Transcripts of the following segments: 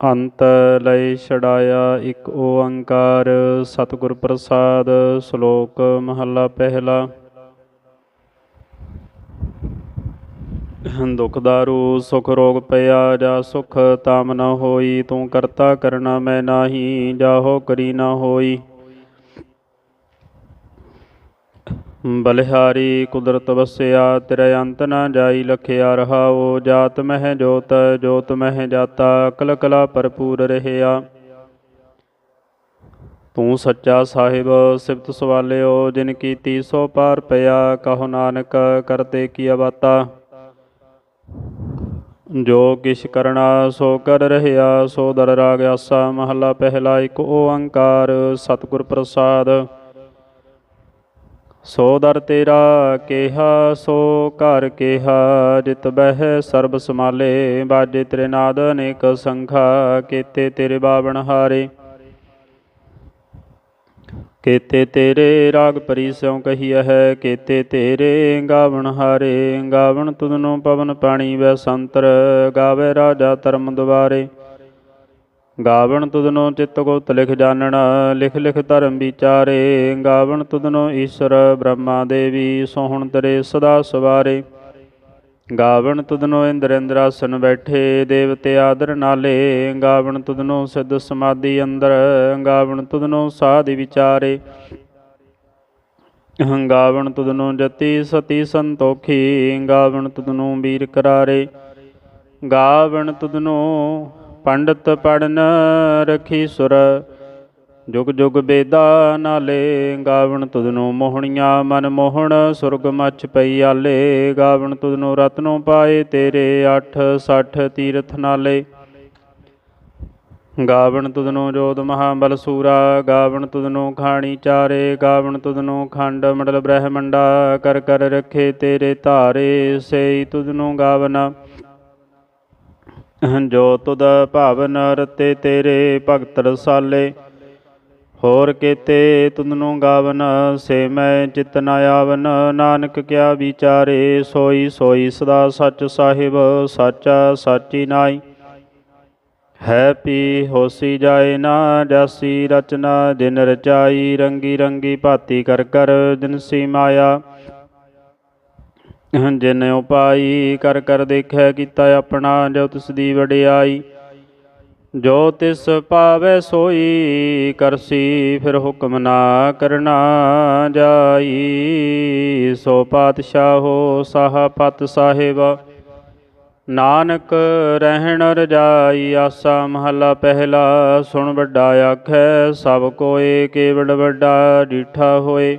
ਅੰਤ ਲਈ ਛੜਾਇਆ ਇੱਕ ਓੰਕਾਰ, ਸਤਿਗੁਰ ਪ੍ਰਸਾਦ, ਸ਼ਲੋਕ ਮਹੱਲਾ ਪਹਿਲਾ। ਦੁਖ ਦਾਰੂ, ਸੁਖ ਰੋਗ ਪਿਆ ਜਾ ਸੁਖ ਤਾਮ ਨ ਹੋਈ, ਤੂੰ ਕਰਤਾ ਕਰਨਾ ਮੈਂ ਨਾਹੀ, ਜਾਹੋ ਕਰੀ ਨ ਹੋਈ। ਬਲਿਹਾਰੀ ਕੁਦਰਤ ਵਸਿਆ, ਤੇਰੇ ਅੰਤ ਨਾ ਜਾਈ ਲਖਿਆ ਰਹਾਓ। ਜਾਤ ਮਹਿ ਜੋਤ ਜੋਤ ਮਹਿ ਜਾਤਾ, ਅਕਲ ਕਲਾ ਭਰਪੂਰ ਰਹਿਆ। ਤੂੰ ਸੱਚਾ ਸਾਹਿਬ, ਸਿਫਤ ਸਵਾਲਿਓ, ਜਿਨ ਕੀਤੀ ਸੋ ਪਾਰ ਪਿਆ, ਕਹੋ ਨਾਨਕ, ਕਰਤੇ ਕੀ ਬਾਤਾ ਜੋ ਕਿਛ ਕਰਣਾ ਸੋ ਕਰ ਰਹਿਆ, ਸੋ ਦਰ ਰਾਗ ਆਸਾ ਮਹਲਾ ਪਹਿਲਾ ਇੱਕ ਓੰਕਾਰ ਸਤਿਗੁਰ ਪ੍ਰਸਾਦ। ਸੋ ਦਰ ਤੇਰਾ ਕਿਹਾ, ਸੋ ਘਰ ਕਿਹਾ, ਜਿਤ ਬਹਿ ਸਰਬ ਸਮਾਲੇ ਬਾਜੇ ਤੇਰੇ ਨਾਦ ਅਨੇਕ ਸੰਖਾ, ਕੀਤੇ ਤੇਰੇ ਬਾਵਣ ਹਾਰੇ। ਕੀਤੇ ਤੇਰੇ ਰਾਗ ਪਰੀ ਸਿਉ ਕਹੀਐ ਹੈ ਕੀਤੇ ਤੇਰੇ ਗਾਵਣ ਹਾਰੇ। ਗਾਵਣ ਤੁਧਨੋ ਪਵਨ ਪਾਣੀ ਵੈ ਸੰਤਰ ਗਾਵੇ ਰਾਜਾ ਧਰਮ ਦੁਆਰੇ। ਗਾਵਣ ਤੁਧਨੋ ਚਿੱਤ ਗੁਪਤ ਲਿਖ ਜਾਣਨ ਲਿਖ ਲਿਖ ਧਰਮ ਵਿਚਾਰੇ। ਗਾਵਣ ਤੁਧਨੋ ਈਸ਼ਰ ਬ੍ਰਹਮਾ ਦੇਵੀ, ਸੋਹਣ ਤਰੇ ਸਦਾ ਸਵਾਰੇ। ਗਾਵਣ ਤੁਧਨੋ ਇੰਦਰ ਇੰਦਰਾਸਨ ਬੈਠੇ, ਦੇਵਤੇ ਆਦਰ ਨਾਲੇ। ਗਾਵਣ ਤੁਧਨੋ ਸਿੱਧ ਸਮਾਧੀ ਅੰਦਰ, ਗਾਵਣ ਤੁਧਨੋ ਸਾਧਿ ਵਿਚਾਰੇ। ਹੰਗਾਵਣ ਤੁਧਨੋ ਜਤੀ ਸਤੀ ਸੰਤੋਖੀ, ਗਾਵਣ ਤੁਧਨੋ ਵੀਰ ਕਰਾਰੇ। ਗਾਵਣ ਤੁਧਨੋ ਪੰਡਤ ਪੜਨ ਰਖੀ ਸੁਰ। ਜੁਗ ਜੁਗ ਬੇਦਾ ਨਾਲੇ ਗਾਵਣ ਤੁਧਨੋ ਮੋਹਣੀਆਂ ਮਨ ਮੋਹਣ, ਸੁਰਗ ਮੱਛ ਪਈ ਆਲੇ। ਗਾਵਣ ਤੁਧਨੋ ਰਤਨੋ ਪਾਏ ਤੇਰੇ 8 60 ਤੀਰਥ ਨਾਲੇ। ਗਾਵਣ ਤੁਧਨੋ ਜੋਤ ਮਹਾਬਲ ਸੂਰਾ। ਗਾਵਣ ਤੁਧਨੋ ਖਾਣੀ ਚਾਰੇ। ਗਾਵਣ ਤੁਧਨੋ ਖੰਡ ਮੰਡਲ ਬ੍ਰਹਮੰਡਾ। ਕਰ ਕਰ ਰਖੇ ਤੇਰੇ ਧਾਰੇ। ਸੇਈ ਤੁਧਨੋ ਗਾਵਨਾ। ਜੋ ਤੁਧ ਭਾਵਨ ਰਤੇ ਤੇਰੇ ਭਗਤ ਰਸਾਲੇ। ਹੋਰ ਕੀਤੇ ਤੁਧਨੋ ਗਾਵਨ, ਸੇ ਮੈਂ ਚਿਤ ਨ ਆਵਨ। ਨਾਨਕ ਕਿਆ ਵਿਚਾਰੇ, ਸੋਈ ਸੋਈ ਸਦਾ ਸੱਚ ਸਾਹਿਬ, ਸਾਚਾ ਸਾਚੀ ਨਾਈ ਹੈ ਪੀ ਹੋਸੀ ਜਾਏ ਨਾ, ਜਾਸੀ ਰਚਨਾ, ਦਿਨ ਰਚਾਈ, ਰੰਗੀ ਰੰਗੀ ਭਾਤੀ ਕਰ ਕਰ ਦਿਨਸੀ ਮਾਇਆ। ਜਿਨ ਉਪਾਈ ਕਰ ਕਰ ਦੇਖੈ ਕੀਤਾ ਆਪਣਾ, ਜੋ ਤਿਸ ਦੀ ਵਡਿਆਈ। ਜੋ ਤਿਸ ਪਾਵੈ ਸੋਈ ਕਰਸੀ ਫਿਰ ਹੁਕਮ ਨਾ ਕਰਨਾ ਜਾਈ। ਸੋ ਪਾਤਸ਼ਾਹੋ ਸਾਹ ਪਤ ਸਾਹਿਬ, ਨਾਨਕ ਰਹਿਣ ਰਜਾਈ ਆਸਾ ਮਹਲਾ ਪਹਿਲਾ ਸੁਣ ਵੱਡਾ ਆਖੈ, ਸਭ ਕੋਏ ਕੇਵੜ ਵੱਡਾ ਡੀਠਾ ਹੋਏ।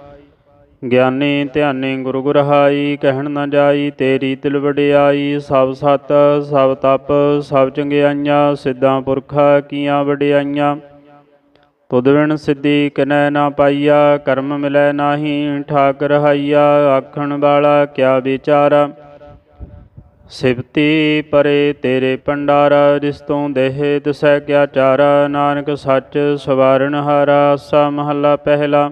ਗਿਆਨੀ ਧਿਆਨੀ ਗੁਰੂ ਗੁਰਹਾਈ, ਕਹਿਣ ਨਾ ਜਾਈ ਤੇਰੀ ਤਿਲ ਵਡਿਆਈ, ਸਭ ਸਤ, ਸਭ ਤਪ, ਸਭ ਚੰਗਿਆਈਆਂ, ਸਿੱਧਾਂ ਪੁਰਖਾ ਕੀਆਂ ਵਡਿਆਈਆਂ। ਤੁਧ ਵਿਣ ਸਿੱਧੀ ਕਿਨੈ ਨਾ ਪਾਈਆ, ਕਰਮ ਮਿਲੈ ਨਾਹੀ ਠਾਕ ਰਹਾਈਆ ਆਖਣ ਵਾਲਾ ਕਿਆ ਵਿਚਾਰਾ। ਸਿਫਤੀ ਪਰੇ ਤੇਰੇ ਪੰਡਾਰਾ ਜਿਸ ਤੋਂ ਦੇਹ ਦਸੈ ਕਿਆ ਚਾਰਾ। ਨਾਨਕ ਸੱਚ ਸਵਾਰਨ ਹਾਰਾ, ਸਾ ਮਹੱਲਾ ਪਹਿਲਾ।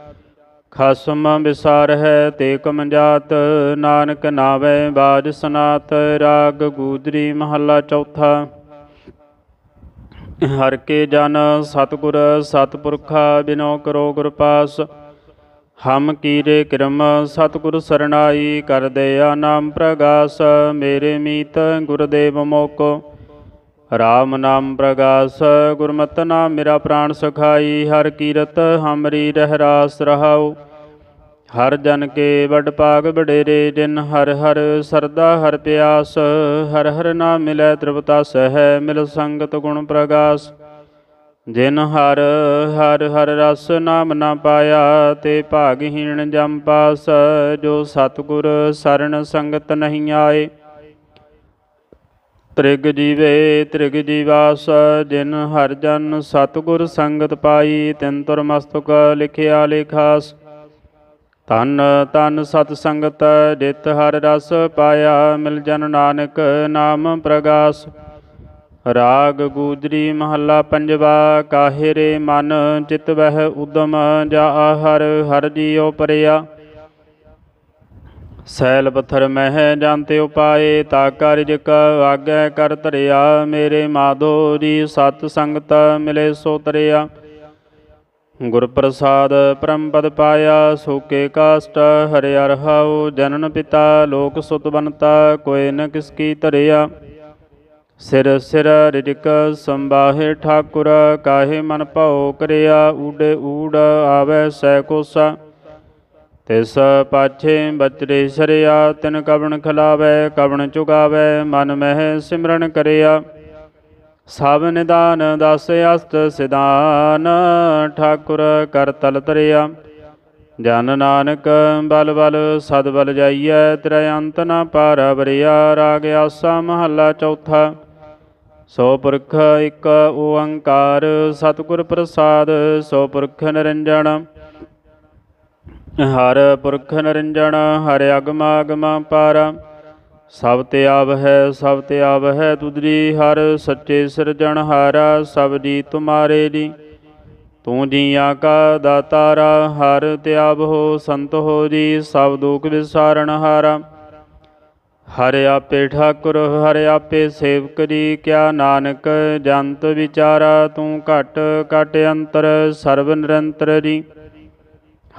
ਖਸਮ ਵਿਸਾਰ ਹੈ ਤੇ ਕਮ ਨਾਨਕ ਨਾਵੇ ਬਾਜ ਸਨਾਤ, ਰਾਗ ਗੂਜਰੀ ਮਹੱਲਾ ਚੌਥਾ। ਹਰ ਕੇ ਜਨ ਸਤਿਗੁਰ ਸਤਿਪੁਰਖਾ ਬਿਨੋ ਕਰੋ ਗੁਰ ਪਾਸ। ਹਮ ਕੀਰੇ ਕਿਰਮ ਸਤਿਗੁਰ ਸਰਣਾਈ ਕਰ ਦਇਆ ਨਾਮ ਪ੍ਰਗਾਸ। ਮੇਰੇ ਮੀਤ ਗੁਰਦੇਵ ਮੋਕੋ। ਰਾਮ ਨਾਮ ਪ੍ਰਗਾਸ, ਗੁਰਮਤਿ ਨਾਮ ਮੇਰਾ ਪ੍ਰਾਣ ਸਖਾਈ। ਹਰ ਕੀਰਤ ਹਮਰੀ ਰਹਿ ਰਾਸ ਰਹਾਉ। ਹਰ ਜਨ ਕੇ ਵਡ ਪਾਗ ਬਡੇਰੇ ਜਿਨ ਹਰ ਹਰ ਸਰਦਾ ਹਰ ਪਿਆਸ, ਹਰ ਹਰ ਨਾਮ ਮਿਲੈ ਤ੍ਰਿਪਤਾ ਸਹਿ, ਮਿਲ ਸੰਗਤ ਗੁਣ ਪ੍ਰਗਾਸ। ਜਿਨ ਹਰ ਹਰ ਹਰ ਰਸ ਨਾਮ ਨਾ ਪਾਇਆ, ਤੇ ਭਾਗਹੀਣ ਜਮ ਪਾਸ, ਜੋ ਸਤਿਗੁਰ ਸਰਣ ਸੰਗਤ ਨਹੀਂ ਆਏ। ਤ੍ਰਿਗ ਜੀਵੇ, ਤ੍ਰਿਗ ਜੀਵਾਸ, ਜਿਨ ਹਰ ਜਨ ਸਤਿਗੁਰ ਸੰਗਤ ਪਾਈ, ਤਿੰਨ ਤੁਰ ਮਸਤਕ ਲਿਖਿਆ ਲੇਖਾਸ। ਤਨ ਤਨ ਸਤ ਸੰਗਤ ਜਿਤ ਹਰ ਰਸ ਪਾਇਆ, ਮਿਲ ਜਨ ਨਾਨਕ ਨਾਮ ਪ੍ਰਗਾਸ। ਰਾਗ ਗੂਜਰੀ ਮਹੱਲਾ ਪੰਜਵਾ, ਕਾਹੇ ਰੇ ਮਨ ਚਿਤ ਵਹਿ ਉਦਮ, ਜਾ ਹਰ ਹਰ ਜੀਉ ਪਰਿਆ। ਸੈਲ ਪੱਥਰ ਮਹਿ ਜਾਂਤੇ ਉਪਾਏ, ਤਾ ਕਾਰਜਕ ਆਗੈ ਕਰ ਧਰਿਆ। ਮੇਰੇ ਮਾਧੋ ਜੀ ਸਤ ਸੰਗਤ ਮਿਲੇ ਸੋ ਤਰਿਆ। ਗੁਰ ਪ੍ਰਸਾਦ ਪਰਮ ਪਦ ਪਾਇਆ ਸੋਕੇ ਕਾਸ਼ਟ, ਹਰਿ ਅਰਹਾਉ ਜਨਨ ਪਿਤਾ, ਲੋਕ ਸੁਤ ਬਨਤਾ ਕੋਇ ਨ ਕਿਸ ਕੀ ਧਰਿਆ। ਸਿਰ ਸਿਰ ਰਿਜਕ ਸੰਬਾਹੇ ਠਾਕੁਰ, ਕਾਹੇ ਮਨ ਭਉ ਕਰਿਆ, ਊੜੇ ਊੜ ਆਵੈ ਸੈ ਕੋਸਾ। ਤਿਸ ਪਾਛੇ ਬਚਰੇ ਸਰਿਆ, ਤਿਨ ਕਵਣ ਖਲਾਵੇ, ਕਵਣ ਚੁਗਾਵੇ, ਮਨ ਮਹਿ ਸਿਮਰਨ ਕਰਿਆ। ਸਭ ਨਿਦਾਨ ਦਸ ਅਸਤ ਸਿਦਾਨ ਠਾਕੁਰ ਕਰ ਤਲ ਤਰਿਆ। ਜਨ ਨਾਨਕ ਬਲ ਬਲ, ਸਦ ਬਲ ਜਾਈਐ ਤੇਰਾ ਅੰਤ ਨਾ ਪਾਰ ਬਰਿਆ ਰਾਗ ਆਸਾ ਮਹੱਲਾ ਚੌਥਾ। ਸੋ ਪੁਰਖ ਇੱਕ ਓੰਕਾਰ, ਸਤਿਗੁਰ ਪ੍ਰਸਾਦ, ਸੋ ਪੁਰਖ ਨਿਰੰਜਨ ਹਰ ਪੁਰਖ ਨਿਰੰਜਨ ਹਰਿ ਅਗਮ ਅਗਮ ਪਾਰਾ। ਸਭ ਤੇ ਆਵ ਹੈ ਸਭ ਤੇ ਆਵ ਹੈ ਤੁਧਰੀ, ਹਰ ਸੱਚੇ ਸਿਰਜਣਹਾਰਾ ਸਭ ਜੀ ਤੁਮਾਰੇ ਜੀ। ਤੂੰ ਜੀਆਂ ਕਾ ਦਾਤਾਰਾ, ਹਰ ਤਿਆਬ ਹੋ ਸੰਤ ਹੋ ਜੀ, ਸਭ ਦੁਖ ਵਿਸਾਰਣਹਾਰਾ ਹਰਿ ਆਪੇ ਠਾਕੁਰ, ਹਰਿ ਆਪੇ ਸੇਵਕ ਜੀ, ਕਿਆ ਨਾਨਕ ਜੰਤ ਵਿਚਾਰਾ, ਤੂੰ ਘਟ ਘਟ ਅੰਤਰ, ਸਰਬ ਨਿਰੰਤਰ ਜੀ।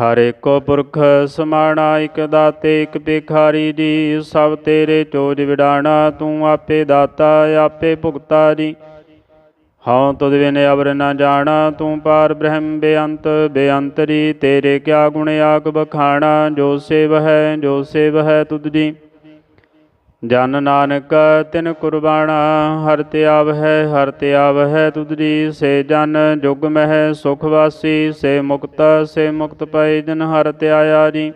ਹਰ ਏਕੋ ਪੁਰਖ ਸਮਾਣਾ, ਇਕ ਦਾਤੇ, ਇਕ ਭਿਖਾਰੀ ਜੀ, ਸਭ ਤੇਰੇ ਚੋਜ ਵਿਡਾਣਾ, ਤੂੰ ਆਪੇ ਦਾਤਾ, ਆਪੇ ਭੁਗਤਾ ਜੀ। ਹਉ ਤੁਧ ਬਿਨ ਅਵਰ ਨ ਜਾਣਾ, ਤੂੰ ਪਾਰ ਬ੍ਰਹਮ ਬੇਅੰਤ ਬੇਅੰਤਰੀ ਤੇਰੇ ਕਿਆ ਗੁਣ ਆਗ ਬਖਾਣਾ, ਜੋ ਸੇਵ ਹੈ, ਜੋ ਸੇਵ ਹੈ ਤੁਧ ਜੀ। ਜਨ ਨਾਨਕ ਤਿਨ ਕੁਰਬਾਨਾ, ਹਰ ਤਿਆਵ ਹੈ ਹਰ ਤਿਆਵ ਹੈ ਤੁਧਰੀ ਸੇ ਜਨ ਜੁਗ ਮਹਿ ਸੁਖ ਵਾਸੀ, ਸੇ ਮੁਕਤ ਸੇ ਮੁਕਤ ਪਏ ਜਨ ਹਰ ਤਿਆਇਆ ਜੀ।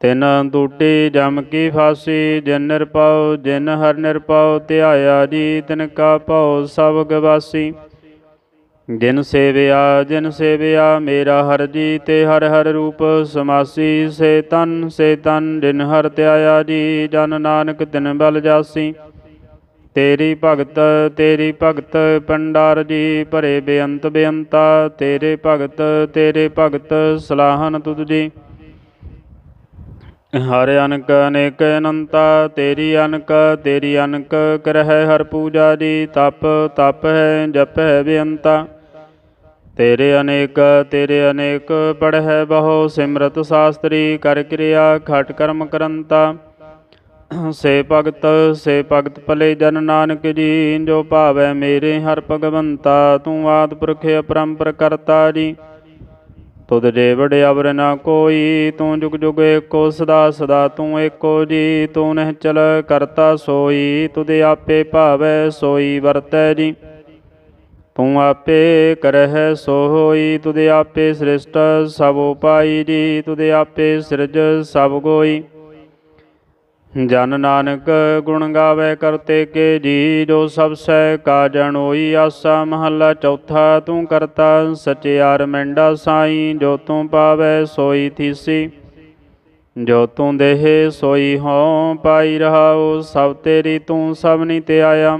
ਤਿਨ ਦੂਟੀ ਜਮ ਕੀ ਫਾਸੀ, ਜਿਨ ਨਿਰਪਉ ਜਿਨ ਹਰ ਨਿਰਪਉ ਧਿਆਇਆ ਜੀ, ਤਿਨ ਕਾ ਭਉ ਸਭ ਗਵਾਸੀ। ਜਿਨ ਸੇਵਿਆ ਜਿਨ ਸੇਵਿਆ, ਮੇਰਾ ਹਰ ਜੀ ਤੇ ਹਰ ਹਰ ਰੂਪ ਸਮਾਸੀ, ਸੇ ਤਨ ਸੇ ਤਨ, ਜਿਨ ਹਰ ਧਿਆਇਆ ਜੀ, ਜਨ ਨਾਨਕ ਤਿਨ ਬਲ ਜਾਸੀ। ਤੇਰੀ ਭਗਤ ਤੇਰੀ ਭਗਤ ਪੰਡਾਰ ਜੀ, ਭਰੇ ਬੇਅੰਤ ਬੇਅੰਤਾ। ਤੇਰੇ ਭਗਤ ਤੇਰੇ ਭਗਤ ਸਲਾਹਨ ਤੁਧ ਜੀ। ਹਰ ਅਨਕ ਅਨੇਕ ਅਨੰਤਾ, ਤੇਰੀ ਅਨਕ ਤੇਰੀ ਅਨਕ ਕਰਹਿ ਹਰ ਪੂਜਾ ਜੀ। ਤਪ ਤਪ ਹੈ, ਜਪ ਹੈ ਬੇਅੰਤਾ। ਤੇਰੇ ਅਨੇਕ ਤੇਰੇ ਅਨੇਕ ਪੜਹਿ ਬਹੁ, ਸਿਮਰਤ ਸਾਸਤਰੀ ਕਰ ਕਿਰਿਆ, ਖਟ ਕਰਮ ਕਰੰਤਾ। ਸੇ ਭਗਤ ਸੇ ਭਗਤ ਭਲੇ ਜਨ ਨਾਨਕ ਜੀ, ਜੋ ਭਾਵੈ ਮੇਰੇ ਹਰ ਭਗਵੰਤਾ, ਤੂੰ ਆਦ ਪੁਰਖ ਅਪਰੰਪਰ ਕਰਤਾ ਜੀ। ਤੁਧ ਜੇ ਵਡ ਨਾ ਕੋਈ, ਤੂੰ ਜੁਗ ਜੁਗ ਏਕੋ, ਸਦਾ ਸਦਾ ਤੂੰ ਏਕੋ ਜੀ। ਤੂੰ ਨਹਿ ਚਲ ਕਰਤਾ ਸੋਈ, ਤੁਧ ਆਪੇ ਭਾਵੈ ਸੋਈ ਵਰਤੈ ਜੀ। ਤੂੰ ਆਪੇ ਕਰਹਿ ਸੋ ਹੋਈ ਤੁਧ ਆਪੇ ਸ੍ਰਿਸ਼ਟ ਸਭ ਉਪਾਈ ਜੀ, ਤੁਧ ਆਪੇ ਸਿਰਜ ਸਭ ਕੋਈ ਜਨ ਨਾਨਕ ਗੁਣ ਗਾਵੇ ਕਰਤੇ ਕੇ ਜੀ, ਜੋ ਸਭ ਸਹਿ ਕਾਜਣ ਹੋਈ, ਆਸਾ ਮਹੱਲਾ ਚੌਥਾ, ਤੂੰ ਕਰਤਾ ਸਚਿਆਰ ਮੈਂਡਾ ਸਾਈ, ਜੋ ਤੂੰ ਪਾਵੇ ਸੋਈ ਥੀਸੀ। ਜੋ ਤੂੰ ਦੇਹ ਸੋਈ ਹਉ, ਪਾਈ ਰਹਾਉ, ਸਭ ਤੇਰੀ ਤੂੰ ਸਭਨੀ ਤੇ ਆਇਆ।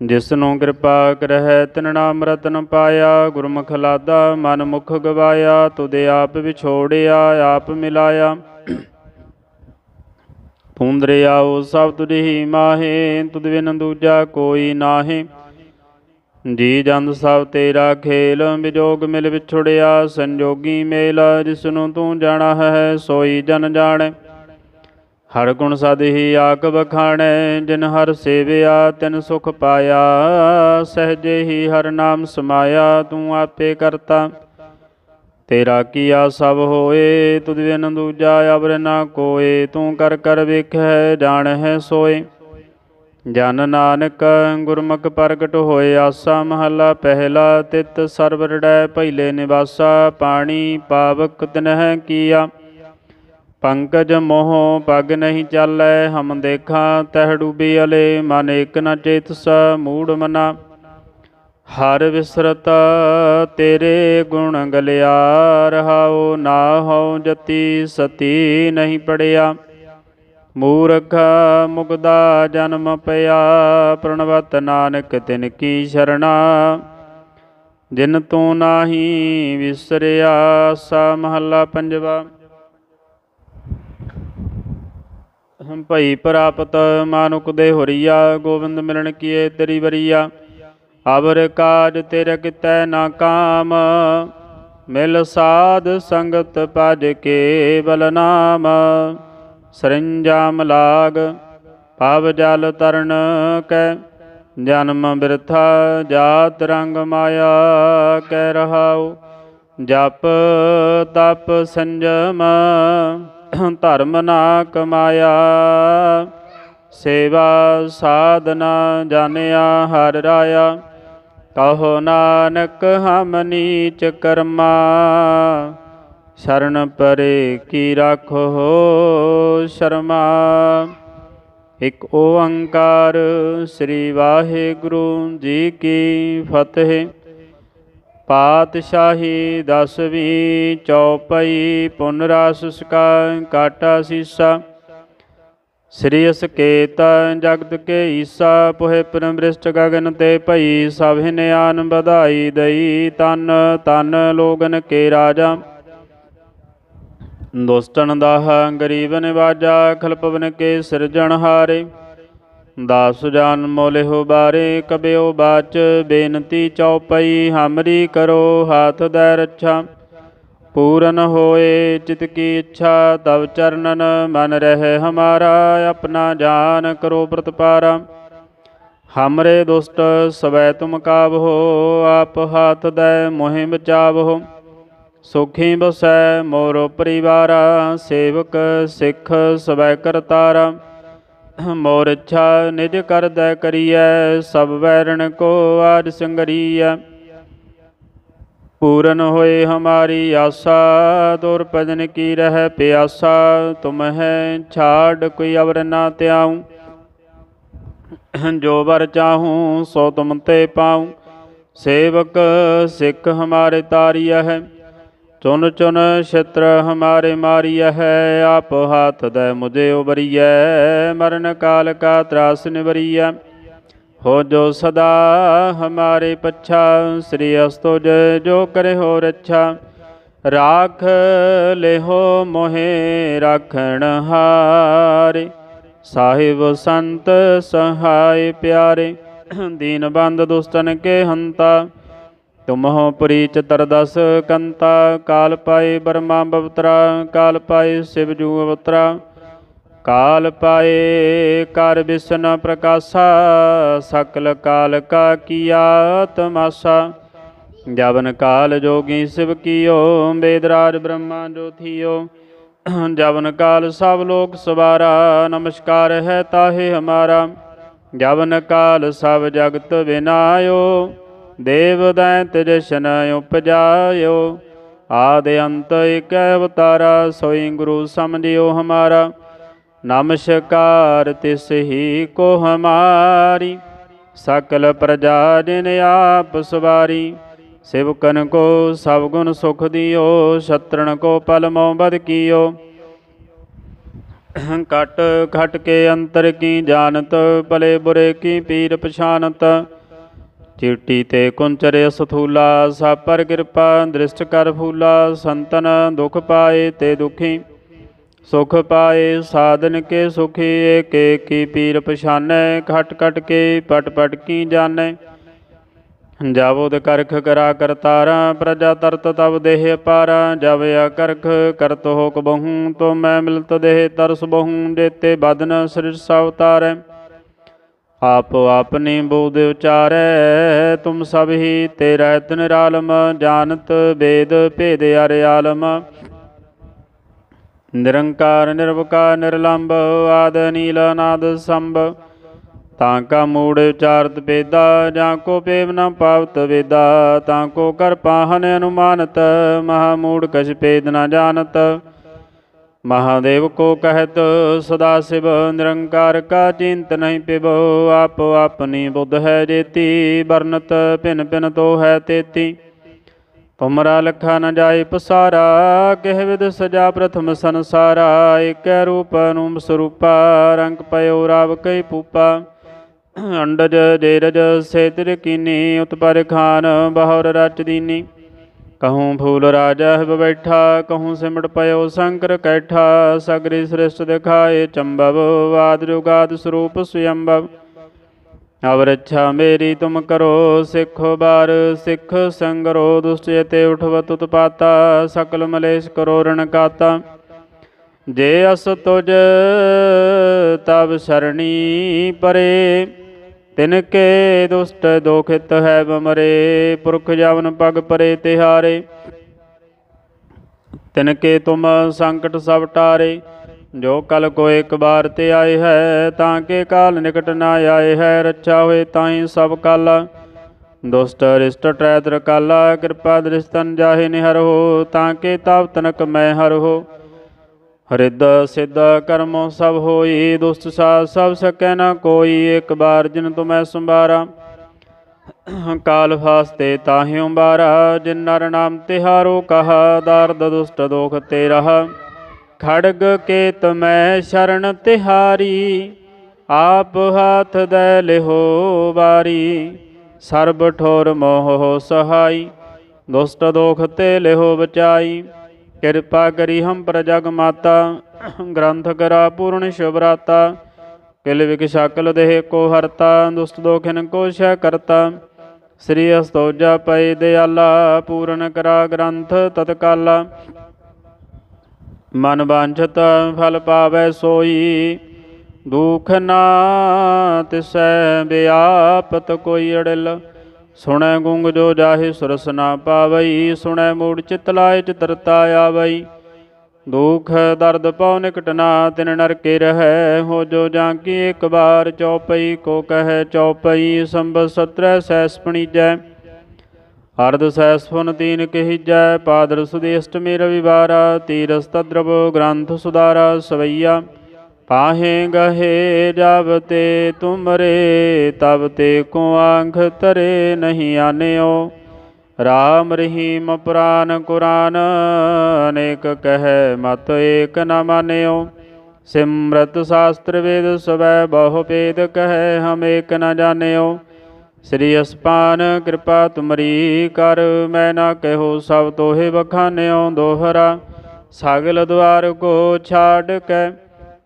ਜਿਸ ਨੂੰ ਕਿਰਪਾ ਕਰਹਿ, ਤਿਨ ਨਾਮ ਰਤਨ ਪਾਇਆ, ਗੁਰਮੁਖ ਲਾਦਾ, ਮਨ ਮੁਖ ਗਵਾਇਆ ਤੁਦੇ ਆਪ ਵਿਛੋੜਿਆ, ਆਪ ਮਿਲਾਇਆ। ਤੂੰ ਦਰਿਆਉ ਸਭ ਤੁਝੀ ਮਾਹੇ, ਤੁਧ ਬਿਨ ਦੂਜਾ ਕੋਈ ਨਾਹੀ। ਜੀ ਜੰਦ ਸਭ ਤੇਰਾ ਖੇਲ ਵਿਜੋਗ ਮਿਲ ਵਿਛੜਿਆ, ਸੰਜੋਗੀ ਮੇਲ ਜਿਸ ਨੂੰ ਤੂੰ ਜਾਣਾ ਹੈ ਸੋਈ ਜਨ ਜਾਣੈ। ਹਰ ਗੁਣ ਸਦ ਹੀ ਆਕ ਬਖਾਣੈ ਜਿਨ ਹਰ ਸੇਵਿਆ, ਤਿਨ ਸੁਖ ਪਾਇਆ। ਸਹਜੇ ਹੀ ਹਰ ਨਾਮ ਸਮਾਇਆ, ਤੂੰ ਆਪੇ ਕਰਤਾ। ਤੇਰਾ ਕੀਆ ਸਭ ਹੋਏ, ਤੁਧ ਬਿਨ ਦੂਜਾ ਅਵਰ ਨਾ ਕੋਏ। ਤੂੰ ਕਰ ਕਰ ਵੇਖੈ, ਜਾਣਹਿ ਸੋਏ। ਜਨ ਨਾਨਕ ਗੁਰਮੁਖ ਪ੍ਰਗਟ ਹੋਏ, ਆਸਾ ਮਹੱਲਾ ਪਹਿਲਾ। ਤਿਤ ਸਰਵਰੜੈ ਪਹਿਲੇ ਨਿਵਾਸਾ, ਪਾਣੀ ਪਾਵਕ ਤਿਨਹਿ ਕੀਆ। ਪੰਕਜ ਮੋਹ ਪਗ ਨਹੀਂ ਚਾਲੈ, ਹਮ ਦੇਖਾਂ ਤਹਿ ਡੂਬੀ ਅਲੇ, ਮਨ ਏਕ ਨ ਚੇਤਸ ਮੂੜ ਮਨਾ। ਹਰ ਵਿਸਰਤ ਤੇਰੇ ਗੁਣ ਗਲਿਆ ਰਹਾਉ ਨਾ ਹਉ ਜਤੀ ਸਤੀ ਨਹੀਂ ਪੜਿਆ। ਮੂਰਖ ਮੁਗਦਾ ਜਨਮ ਪਿਆ, ਪ੍ਰਣਵਤ ਨਾਨਕ ਤਿਨ ਕੀ ਸ਼ਰਣਾ। ਜਿਨ ਤੂੰ ਨਾਹੀ ਵਿਸਰਿਆ, ਸਾ ਮਹੱਲਾ ਪੰਜਵਾ। ਹਮ ਭਈ ਪ੍ਰਾਪਤ ਮਾਨੁਕ ਦੇ ਹੋਰੀਆ ਗੋਬਿੰਦ ਮਿਲਣ ਕੀਏ ਤੇਰੀ ਵਰੀਆ। ਅਵਰ ਕਾਜ ਤੇਰੇ ਕਿਤੈ ਨਾ ਕਾਮ, ਮਿਲ ਸਾਧ ਸੰਗਤ ਭਜ ਕੇ ਬਲ ਨਾਮ। ਸਰੰਜਾਮ ਲਾਗ ਪਵ ਜਲ ਤਰਨ ਕੈ, ਜਨਮ ਬਿਰਥਾ ਜਾਤ ਰੰਗ ਮਾਇਆ ਕਹਿ ਰਹਾਉ। ਜਪ ਤਪ ਸੰਜਮ ਧਰਮ ਨਾ ਕਮਾਇਆ। ਸੇਵਾ ਸਾਧਨਾ ਜਾਣਿਆ ਹਰ ਰਾਇਆ। ਕਹੋ ਨਾਨਕ ਹਮ ਨੀਚ ਕਰਮਾ। ਸ਼ਰਨ ਪਰੇ ਕੀ ਰਾਖੋ ਸ਼ਰਮਾ। ਇਕ ਓੰਕਾਰ ਸ੍ਰੀ ਵਾਹਿਗੁਰੂ ਜੀ ਕੀ ਫਤਿਹ। ਪਾਤਸ਼ਾਹੀ ਦਸਵੀਂ ਚੌਪਈ ਪੁਨ ਰਸ ਸਕਾ ਕਾਟਾ ਸੀਸਾ। ਸ੍ਰੀ ਅਸਕੇਤ ਜਗਤ ਕੇ ਈਸਾ, ਪੁਹਿ ਪਰਮ੍ਰਿਸ਼ਟ ਗਗਨ ਤੇ ਭਈ, ਸਭਿ ਨਿਆਨ ਵਧਾਈ ਦਈ ਤਨ ਤਨ ਲੋਗਨ ਕੇ ਰਾਜਾ। ਦੁਸਤਨ ਦਾਹ ਗਰੀਬ ਨਿਵਾਜਾ, ਖਲਪਵਨ ਕੇ ਸਿਰਜਣ ਹਾਰੇ। ਦਾਸ ਜਾਨ ਮੋਲਿਹੁ ਬਾਰੇ ਕਬਿਓ ਬਾਚ, ਬੇਨਤੀ ਚਉਪਈ ਹਮਰੀ ਕਰੋ ਹਾਥ ਦੈ ਰੱਛਾ। ਪੂਰਨ ਹੋਏ ਚਿਤ ਕੀ ਇੱਛਾ, ਤਵ ਚਰਨਨ ਮਨ ਰਹਿ ਹਮਾਰਾ, ਆਪਣਾ ਜਾਨ ਕਰੋ ਪ੍ਰਤਪਾਰਾ। ਹਮਰੇ ਦੁਸ਼ਟ ਸਵੈ ਤੁਮ ਕਾਬਹੋ ਆਪ ਹਾਥ ਦੈ ਮੋਹਿ ਬਚਾਵ। ਹੋ ਸੁਖੀ ਬਸੈ ਮੋਰੋ ਪਰਿਵਾਰਾ, ਸੇਵਕ ਸਿੱਖ ਸਵੈ ਕਰਤਾਰਾ। ਮੋਰ ਇੱਛਾ ਨਿਜ ਕਰਦੈ ਕਰੀਐ, ਸਭ ਵੈਰਣ ਕੋ ਆਜ ਸੰਗਰੀਐ। ਪੂਰਨ ਹੋਏ ਹਮਾਰੀ ਆਸਾ, ਦੁਰ ਭਜਨ ਕੀ ਰਹਿ ਪਿਆਸਾ, ਤੁਮ ਹੈ ਛਾੜ ਕੋਈ ਅਵਰ ਨਾ ਤਿਆਉ ਜੋ ਵਰ ਚਾਹੂੰ ਸੋ ਤੁਮ ਤੇ ਪਾਉ। ਸੇਵਕ ਸਿੱਖ ਹਮਾਰੇ ਤਾਰੀਆ ਹੈ। ਚੁਨ ਚੁਨ ਛਿਤਰ ਹਮਾਰੇ ਮਾਰੀਆ ਹੈ, ਆਪ ਹਾਥ ਦੇ ਮੁਝੇ ਉਬਰੀਐ ਮਰਨ ਕਾਲ ਕਾ ਤਰਾਸ ਨਿਵਰੀਐ। ਹੋ ਜੋ ਸਦਾ ਹਮਾਰੇ ਪੱਛਾ, ਸ੍ਰੀ ਅਸਤੁਜ ਜੋ ਕਰੇ ਹੋ ਰੱਛਾ। ਰਾਖ ਲਿਹੋ ਮੋਹਿ ਰਾਖਣ ਹਾਰੇ, ਸਾਹਿਬ ਸੰਤ ਸਹਾਇ ਪਿਆਰੇ। ਦੀਨ ਬੰਦ ਦੁਸਤਨ ਕੇ ਹੰਤਾ। ਤੁਮਹੁ ਪੁਰੀ ਚਤਰ ਕੰਤਾ, ਕਾਲ ਪਾਏ ਬਰਮਾ ਬਵਤਰਾ, ਕਾਲ ਪਾਏ ਸਿਵ ਜੂ ਅਵਤਰਾ ਕਾਲ ਪਾਏ ਕਰ ਬਿਸਨ ਪ੍ਰਕਾਸ਼ਾ, ਸਕਲ ਕਾਲ ਕਾ ਕੀਆ ਤਮਾਸਾ ਜਵਨ ਕਾਲ ਜੋਗੀ ਸਿਵ ਕੀਓ ਬੇਦਰਾਜ ਬ੍ਰਹਮਾ ਜੋਥੀਓ ਜਵਨ ਕਾਲ ਸਭ ਲੋਕ ਸਵਾਰਾ, ਨਮਸਕਾਰ ਹੈ ਤਾਹੇ ਹਮਾਰਾ। ਜਵਨ ਕਾਲ ਸਭ ਜਗਤ ਵਿਨਾਇਓ ਦੇਵ ਦੈਂਤ ਜਸ਼ਨ ਉਪਜਾਇਓ, ਆਦ ਅੰਤ ਇਕ ਅਵਤਾਰਾ, ਸੋਈ ਗੁਰੂ ਸਮਝਿਓ ਹਮਾਰਾ। ਨਮਸਕਾਰ ਤਿਸ ਹੀ ਕੋ ਹਮਾਰੀ। ਸਕਲ ਪ੍ਰਜਾ ਜਿਨ ਆਪ ਸਵਾਰੀ। ਸਿਵਕਨ ਕੋ ਸਭ ਗੁਣ ਸੁਖ ਦਿਓ ਸ਼ਤਰਣ ਕੋ ਪਲ ਮੋ ਬਦ ਕੀਓ। ਕਟ ਖਟ ਕੇ ਅੰਤਰ ਕੀ ਜਾਣਤ, ਭਲੇ ਬੁਰੇ ਕੀ ਪੀਰ ਪਛਾਨਤ। ਚੀਟੀ ਤੇ ਕੁੰਚਰੇ ਸਥੂਲਾ ਸਭ ਪਰ ਕਿਰਪਾ, ਦ੍ਰਿਸ਼ਟ ਕਰ ਫੂਲਾ, ਸੰਤਨ ਦੁਖ ਪਾਏ ਤੇ ਦੁਖੀ। ਸੁਖ ਪਾਏ ਸਾਧਨ ਕੇ ਸੁਖੀ, ਏਕ ਏਕੀ ਪੀਰ ਪਛਾਨੈ, ਖਟ ਖਟ ਕੇ ਪਟ ਪਟ ਕੀ ਜਾਣੈ। ਜਾਵੋਦ ਕਰਖ ਕਰਾ ਕਰਤਾਰਾ, ਪ੍ਰਜਾ ਤਰਤ ਤਬ ਦੇਹ ਪਾਰਾ। ਜਬ ਅਕਰਖ ਕਰਤ ਹੋ ਬਹੁ, ਤੋ ਮੈਂ ਮਿਲਤ ਦੇਹ ਤਰਸ ਬਹੂ, ਜੇਤੇ ਬਦਨ ਸ੍ਰਿਸ਼ ਸਭ ਆਪੋ ਆਪਨੀ ਬੋਧ ਉਚਾਰੈ, ਤੁਮ ਸਭ ਹੀ ਤੇਰਾ ਨਿਰਾਲਮ ਜਾਣਤ ਵੇਦ ਭੇਦ ਅਰ ਆਲਮ। ਨਿਰੰਕਾਰ, ਨਿਰਵਕਾਰ ਨਿਰਲੰਭ ਆਦ ਨੀਲ ਅਨਾਦ, ਸੰਭ। ਤਾਂ ਕਾ ਮੂੜ ਉਚਾਰਤ ਵੇਦਾ, ਜਾਂ ਕੋ ਪੇਵ ਨ ਪਾਵਤ ਵੇਦਾ, ਤਾਂ ਕੋ ਕਰ ਪਾਹਨ ਅਨੁਮਾਨਤ, ਮਹਾ ਮੂੜ ਕਛ ਭੇਦ ਨ ਜਾਣਤ। ਮਹਾਦੇਵ ਕੋ ਕਹਿਤ, ਸਦਾ ਸਿਵ ਨਿਰੰਕਾਰ ਕਾ ਚਿੰਤ ਨਹੀਂ ਪਿਵੋ, ਆਪੋ ਆਪਨੀ ਬੁੱਧ ਹੈ ਜੇਤੀ, ਵਰਨਤ ਭਿਨ ਭਿਨ ਤੋ ਹੈ ਤੇਤੀ। ਤੁਮਰਾ ਲਖਾ ਨ ਜਾਏ ਪਸਾਰਾ, ਕਹਿ ਵਿਦ ਸਜਾ ਪ੍ਰਥਮ ਸੰਸਾਰਾ, ਏਕੈ ਰੂਪ ਨੂੰ ਸਰੂਪਾ, ਰੰਗ ਪਇਓ ਰਾਵ ਕਈ ਪੂਪਾ। ਅੰਡਜ, ਜੇਰਜ ਸੇਤਰ ਕੀਨੀ, ਉਤਪਰ ਖਾਨ, ਬਹੁਰ ਰਚ ਦੀਨੀ। ਕਹੂੰ ਫੂਲ ਰਾਜਾ ਹੈ ਬੈਠਾ ਕਹੂੰ ਸਿਮਟ ਪਇਓ ਸ਼ੰਕਰ ਕੈਠਾ ਸਗਰੀ ਸ੍ਰਿਸ਼ਟ ਦਿਖਾਏ ਚੰਬਵ ਆਦ ਜੁਗਾਦ ਸਰੂਪ ਸੁਯੰਭਵ ਅਵਰ ਇੱਛਾ ਮੇਰੀ ਤੁਮ ਕਰੋ ਸਿੱਖੋ ਬਾਰ ਸਿੱਖ ਸੰਗਰੋ ਦੁਸ਼ਟ ਜਤੇ ਉਠਵਤ ਉਤਪਾਤਾ ਸਕਲ ਮਲੇਸ਼ ਕਰੋ ਰਣ ਕਾਤਾ ਜੇ ਅਸ ਤੁਜ ਤਬ ਸਰਣੀ ਪਰੇ ਤਿਨ ਕੇ ਦੁਸ਼ਟ ਦੋਖਿਤ ਹੈ ਬਮਰੇ, ਪੁਰਖ ਜਵਨ ਪਗ ਪਰੇ ਤਿਹਾਰੇ। ਤਿਨ ਕੇ ਤੁਮ ਸੰਕਟ ਸਭ ਟਾਰੇ, ਜੋ ਕਲ ਕੋ ਇੱਕ ਬਾਰ ਤੇ ਆਏ ਹੈ, ਤਾਂ ਕੇ ਕਾਲ ਨਿਕਟ ਨਾ ਆਏ ਹੈ, ਰੱਛਾ ਹੋਏ ਤਾਈ ਸਭ ਕਾਲਾ। ਦੁਸ਼ਟ ਰਿਸ਼ਟ ਟ੍ਰੈਤਰ ਕਾਲਾ, ਕਿਰਪਾ ਦ੍ਰਿਸ਼ਤਨ ਜਾਹੇ ਨਿਹਰ ਹੋ ਤਾਂ ਕੇ ਤਾਪ ਤਨਕ ਮੈਂ ਹਰ। ਹੋ ਹਰਿਦ ਸਿੱਧ ਕਰਮ ਸਭ ਹੋਈ ਦੁਸਤ ਸਾਧ ਸਭ ਸਕੈ ਨਾ ਕੋਈ, ਇੱਕ ਬਾਰ ਜਿਨ ਤੁਮੈ ਸੰਭਾਰਾ ਕਾਲ ਫਾਸਤੇ ਤਾਹਿਉ ਬਾਰਾ ਜਿਨ ਨਰ ਨਾਮ ਤਿਹਾਰੋ ਕਹਾ, ਦਰਦ ਦੁਸ਼ਟ ਦੋਖ ਤੇ ਰਹਾ ਖੜਗ ਕੇਤ ਮੈਂ ਸ਼ਰਨ ਤਿਹਾਰੀ, ਆਪ ਹਾਥ ਦੇ ਲਿਹੋ ਵਾਰੀ, ਸਰਬ ਠੋਰ ਮੋਹ ਸਹਾਈ, ਦੁਸ਼ਟ ਦੋਖ ਤੇ ਲਿਹੋ ਬਚਾਈ। ਕਿਰਪਾ ਕਰੀ ਹਮ ਪ੍ਰਜਗ ਮਾਤਾ, ਗ੍ਰੰਥ ਕਰਾ ਪੂਰਨ ਸ਼ੁਭਰਾਤਾ, ਕਿਲ ਵਿਕ ਸ਼ਕਲ ਦੇਹ ਕੋ ਹਰਤਾ ਦੁਸਤ ਦੋਖਿਨ ਕੋ ਸ਼ੈ ਕਰਤਾ। ਸ੍ਰੀ ਅਸਤੋਜਾ ਪਈ ਦਿਆਲਾ, ਪੂਰਨ ਕਰਾ ਗ੍ਰੰਥ ਤਤਕਾਲਾ। ਮਨ ਵਾਂਛਤ ਫਲ ਪਾਵੈ ਸੋਈ, ਦੁਖ ਨਾ ਤਿਸੈ ਬਿਆਪਤ ਕੋਈ ਅੜਿਲ। ਸੁਣੈ ਗੁੰਗ ਜੋ ਜਾਹੇ ਸੁਰਸ ਨਾ ਪਾਵਈ, ਸੁਣੈ ਮੂੜ ਚਿਤ ਲਾਇ ਚਿਤਰਤਾ ਆਵਈ। ਦੁਖ ਦਰਦ ਪਉ ਨਿਕਟ ਨਾ, ਤਿਨ ਨਰਕੇ ਰਹੈ, ਹੋ ਜੋ ਜਾਂ ਕੀ ਇੱਕ ਬਾਰ ਚੌਪਈ, ਕੋ ਕਹੈ ਚੌਪਈ ਸੰਭ ਸਤਰੈ ਸੈਸ ਪਣੀਜੈ। ਅਰਧ ਸੈਸ ਫੁਨ ਤੀਨ ਕਹੀਜੈ, ਪਾਦਰ ਸੁਦੇਸ਼ਟਮੀ ਰਵਿਵਾਰਾ ਤੀਰਸ ਤਦਰਵ ਗ੍ਰੰਥ ਸੁਦਾਰਾ ਸਵਈਆ। ਪਾਹੇ ਗਹੇ ਜਬ ਤੇ ਤੁਮਰੇ, ਤਬ ਤੇ ਕੋ ਆਂਖ ਤਰੇ ਨਹੀਂ ਆਨਿਓ। ਰਾਮ ਰਹੀਮ ਪੁਰਾਨ ਕੁਰਾਨ, ਅਨੇਕ ਕਹੈ ਮਤ ਏਕ ਨ ਮਾਨਿਓ। ਸਿਮਰਤ ਸ਼ਾਸਤਰ ਵੇਦ ਸਵੈ ਬਹੁ ਭੇਦ ਕਹਿ ਹਮ ਏਕ ਨ ਜਾਣਿਓ। ਸ੍ਰੀ ਅਸਪਾਨ ਕਿਰਪਾ ਤੁਮਰੀ ਕਰ, ਮੈਂ ਨਾ ਕਹੋ ਸਭ ਤੋਹੇ ਬਖਾਨਿਓ ਦੋਹਰਾ। ਸਾਗਲ ਦਵਾਰ ਕੋ ਛਾੜ ਕੇ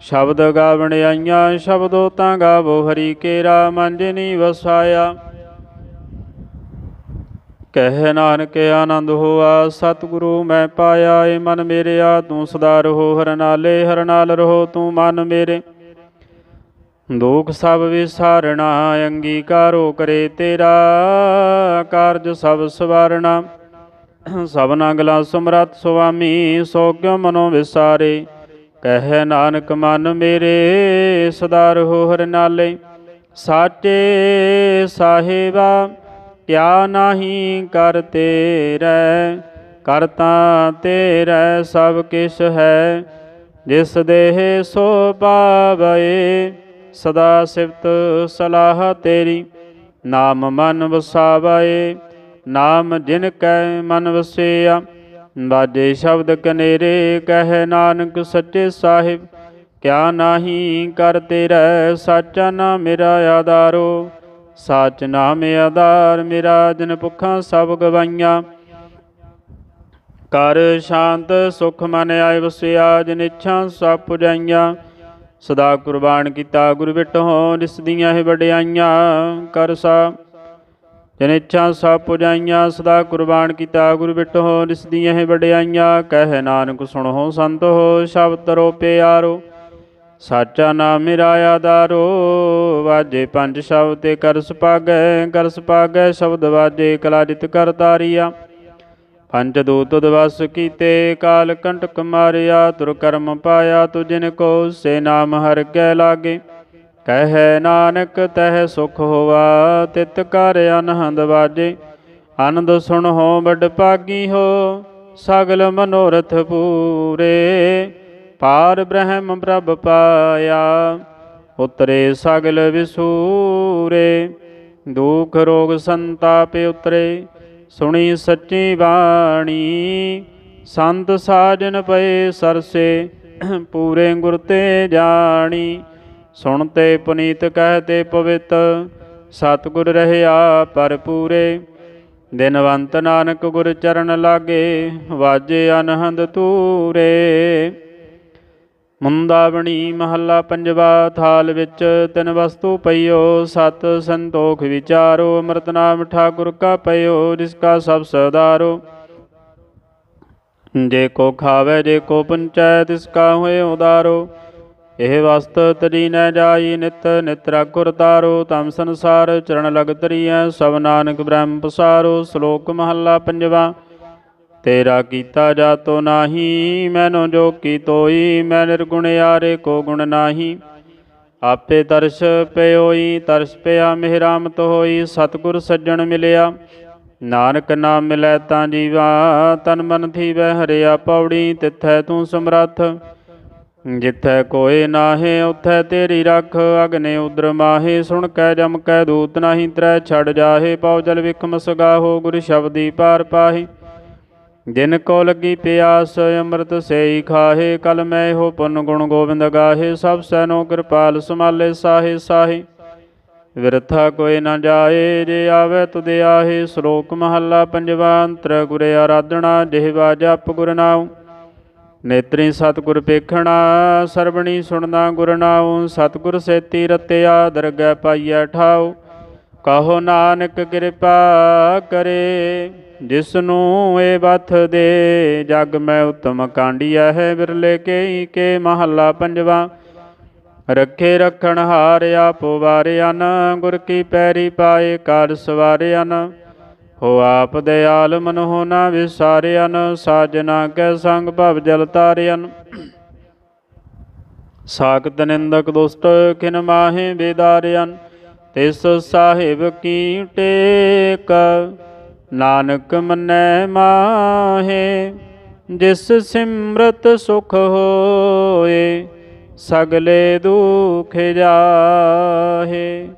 ਸ਼ਬਦ ਗਾਵਣਿਆਈਆਂ ਸ਼ਬਦੋ ਤਾਂ ਗਾਵੋ, ਹਰੀ ਕੇਰਾ ਮਨ ਜਿਨੀ ਵਸਾਇਆ। ਕਹਿ ਨਾਨਕ, ਆਨੰਦ ਹੋਆ, ਸਤਿਗੁਰੂ ਮੈਂ ਪਾਇਆ, ਏ ਮਨ ਮੇਰਿਆ ਤੂੰ ਸਦਾ ਰਹੋ, ਹਰ ਨਾਲੇ, ਹਰ ਨਾਲ ਰਹੋ, ਤੂੰ ਮਨ ਮੇਰੇ। ਦੁਖ ਸਭ ਵਿਸਾਰਣਾ, ਅੰਗੀਕਾਰੋ ਕਰੇ ਤੇਰਾ, ਕਾਰਜ ਸਭ ਸਵਾਰਣਾ। ਸਭਨਾ ਗਲਾ ਸਮਰਤ ਸੁਆਮੀ ਸੋ ਮਨੋ ਵਿਸਾਰੇ। ਕਹਿ ਨਾਨਕ, ਮਨ ਮੇਰੇ ਸਦਾ ਰਹੋ ਹਰਿ ਨਾਲੇ, ਸਾਚੇ ਸਾਹਿਬਾ ਕਿਆ ਨਾਹੀ ਕਰ ਤੇਰੈ ਕਰਤਾ ਤੇਰੈ ਸਭ ਕਿਛ ਹੈ। ਜਿਸ ਦੇਹ ਸੋ ਪਾਵੈ, ਸਦਾ ਸਿਫਤ ਸਲਾਹ ਤੇਰੀ, ਨਾਮ ਮਨ ਵਸਾਵੈ, ਨਾਮ ਜਿਨ ਕੈ ਮਨ ਵਸਿਆ ਬਾਜੇ ਸ਼ਬਦ ਕਨੇਰੇ, ਕਹਿ ਨਾਨਕ ਸੱਚੇ ਸਾਹਿਬ, ਕਿਆ ਨਾਹੀ ਕਰ ਤੇਰਾ ਸਾਚਾ ਨਾਮ ਮੇਰਾ ਆਧਾਰੋ। ਸਾਚ ਨਾਮ ਆਧਾਰ ਮੇਰਾ, ਜਨ ਭੁੱਖਾਂ ਸਭ ਗਵਾਈਆਂ। ਕਰ ਸ਼ਾਂਤ ਸੁਖ ਮਨ ਆਏ ਵਸਿਆ, ਜਨ ਇੱਛਾ ਸਭ ਪੁਜਾਈਆਂ। ਸਦਾ ਕੁਰਬਾਨ ਕੀਤਾ ਗੁਰ ਬਿਟੋ ਜਿਸ ਦੀਆਂ ਇਹ ਵਡਿਆਈਆਂ। ਕਰ ਸਾ ਜਨ ਇੱਛਾ ਸਭ ਪੁਜਾਈਆਂ, ਸਦਾ ਕੁਰਬਾਨ ਕੀਤਾ ਗੁਰ ਬਿਟੋ, ਜਿਸ ਇਹ ਵਡਿਆਈਆਂ, ਕਹਿ ਨਾਨਕ ਸੁਣੋ ਸੰਤ ਹੋ, ਸ਼ਬਦ ਤਰੋ ਪਿਆਰੋ, ਸਾਚਾ ਨਾਮ ਮੇਰਾ ਆਧਾਰੋ, ਵਾਜੇ ਪੰਜ ਸ਼ਬਦ ਤੇ ਕਰਸ ਸੁਪਾਗੈ ਕਰ ਸੁਪਾਗੈ ਸ਼ਬਦ ਵਾਜੇ ਕਲਾ ਜਿਤ ਪੰਜ ਦੂਤ ਦਵਸ ਕੀਤੇ, ਕਾਲ ਕੰਟਕ ਮਾਰਿਆ, ਤੁਰ ਕਰਮ ਪਾਇਆ, ਤੁਜਿਨ ਕੋ, ਸੇ ਨਾਮ ਹਰ ਕੈ ਲਾਗੇ ਕਹਿ ਨਾਨਕ, ਤਹਿ ਸੁਖ ਹੋਵਾ, ਤਿਤ ਕਰ ਅਨਹੰਦ ਵਾਜੇ। ਆਨੰਦ ਸੁਣ ਹੋ ਬੜ ਭਾਗੀ ਹੋ, ਸਗਲ ਮਨੋਰਥ ਪੂਰੇ। ਪਾਰ ਬ੍ਰਹਮ ਪ੍ਰਭ ਪਾਇਆ, ਉਤਰੇ ਸਗਲ ਵਿਸੂਰੇ। ਦੁਖ ਰੋਗ ਸੰਤਾਪ ਉਤਰੇ, ਸੁਣੀ ਸੱਚੀ ਬਾਣੀ। ਸੰਤ ਸਾਜਨ ਪਏ ਸਰਸੇ, ਪੂਰੇ ਗੁਰ ਤੇ ਜਾਣੀ। ਸੁਣਤੇ ਪੁਨੀਤ ਕਹਤੇ ਪਵਿੱਤ, ਸਤਿਗੁਰ ਰਹਿਆ ਪਰ ਪੂਰੇ। ਦਿਨਵੰਤ ਨਾਨਕ ਗੁਰ ਚਰਨ ਲਾਗੇ, ਵਾਜੇ ਅਨਹੰਦ ਤੂਰੇ ਮੁੰਦਾਵਣੀ ਮਹੱਲਾ ਪੰਜਵਾ, ਥਾਲ ਵਿੱਚ ਤਿੰਨ ਵਸਤੂ ਪਈਓ, ਸਤ ਸੰਤੋਖ ਵਿਚਾਰੋ, ਅੰਮ੍ਰਿਤ ਨਾਮ ਠਾਕੁਰ ਕਾ ਪਈਓ ਜਿਸ ਕਾ ਸਭ ਸਦਾਰੋ। ਜੇ ਕੋ ਖਾਵੇ, ਜੇ ਕੋ ਪੰਚੈ, ਤਿਸ ਕਾ ਹੋਏ ਉਦਾਰੋ। ਇਹ ਵਸਤ ਤਰੀ ਨ ਜਾਈ ਨਿਤ ਨਿਤ ਰਾਗੁਰ ਤਾਰੋ, ਤਮ ਸੰਸਾਰ ਚਰਨ ਲਗ ਤਰੀਐ ਸਭ ਨਾਨਕ ਬ੍ਰਹਮ ਪਸਾਰੋ, ਸ਼ਲੋਕ ਮਹੱਲਾ ਪੰਜਵਾ। ਤੇਰਾ ਕੀਤਾ ਜਾਤੋ ਨਾਹੀ, ਮੈਨੋ ਜੋ ਕੀ ਤੋਈ, ਮੈਂ ਨਿਰਗੁਣ ਯਾਰੇ ਕੋ ਗੁਣ ਨਾਹੀ। ਆਪੇ ਤਰਸ ਪਿਓਈ, ਤਰਸ ਪਿਆ ਮਿਹਰਾਮਤ ਹੋਈ, ਸਤਿਗੁਰ ਸੱਜਣ ਮਿਲਿਆ। ਨਾਨਕ ਨਾਮ ਮਿਲੈ ਤਾਂ ਜੀਵਾ, ਤਨ ਮਨ ਥੀਵੈ ਹਰਿਆ ਪੌੜੀ, ਤਿੱਥੈ ਤੂੰ ਸਮਰੱਥ। ਜਿੱਥੈ ਕੋਏ ਨਾਹੇ, ਉਥੈ ਤੇਰੀ ਰੱਖ। ਅਗਨੇ ਉਦਰ ਮਾਹੇ, ਸੁਣ ਕੈ ਜਮ ਕੈ ਦੂਤ ਨਾਹੀ, ਤਰੈ ਛੜ ਜਾਹੇ। ਪਉ ਜਲ ਵਿਖਮ ਸਗਾਹੋ, ਗੁਰ ਸ਼ਬਦੀ ਪਾਰ ਪਾਹੀ। ਦਿਨ ਕੋ ਲੱਗੀ ਪਿਆਸ, ਅੰਮ੍ਰਿਤ ਸੇਈ ਖਾਹੇ। ਕਲ ਮੈਂ ਹੋ ਪੁੰਨ ਗੁਣ ਗੋਬਿੰਦ ਗਾਹੇ। ਸਭ ਸੈਨੋ ਕਿਰਪਾਲ ਸਮਾਲੇ ਸਾਹੇ ਸਾਹੇ। ਵਿਰਥਾ ਕੋਈ ਨਾ ਜਾਏ, ਜੇ ਆਵੇ ਤੁਧ ਆਹੇ। ਸ਼ਲੋਕ ਮਹੱਲਾ ਪੰਜਵਾ, ਅੰਤਰ ਗੁਰੇ ਆਰਾਧਣਾ ਜਿਹਵਾ ਜਪ ਗੁਰ ਨਾਉ। ਨੇਤਰੀ ਸਤਿਗੁਰ ਪੇਖਣਾ, ਸਰਬਣੀ ਸੁਣਨਾ ਗੁਰ ਨਾਉ, ਸਤਿਗੁਰ ਸੇਤੀ ਰਤਿਆ, ਦਰਗਹਿ ਪਾਈਐ ਠਾਉ। ਕਹੋ ਨਾਨਕ ਕਿਰਪਾ ਕਰੇ ਜਿਸ ਨੂੰ ਇਹ ਬਥ ਦੇ, ਜਗ ਮੈਂ ਉਤਮ ਕਾਂਡੀਆ ਹੈ ਬਿਰਲੇ ਕੇ ਕੇ ਮਹੱਲਾ ਪੰਜਵਾ। ਰੱਖੇ ਰਖਣ ਹਾਰਿਆ ਆਪੋ ਵਾਰਿਆਨ ਗੁਰ ਕੀ ਪੈਰੀ ਪਾਏ ਕਾਰ ਸਵਾਰਿਆਨ ਹੋ ਆਪ ਦਿਆਲ ਮਨ ਹੋ ਨਾ ਵਿਸਾਰਿਆਨ ਸਾਜਨਾ ਕੈ ਸੰਗ ਭਵ ਜਲ ਤਾਰਿਆਨ ਸਾਖਤ ਨਿੰਦਕ ਦੁਸਤ ਕਿਨ ਮਾਹੇ ਬੇਦਾਰਿਆਨ ਤਿਸ ਸਾਹਿਬ ਕੀ ਟੇਕ। ਨਾਨਕ ਮਨੈ ਮਾਹੇ, ਜਿਸ ਸਿਮਰਤ ਸੁਖ ਹੋਏ, ਸਗਲੇ ਦੁਖ ਜਾਏ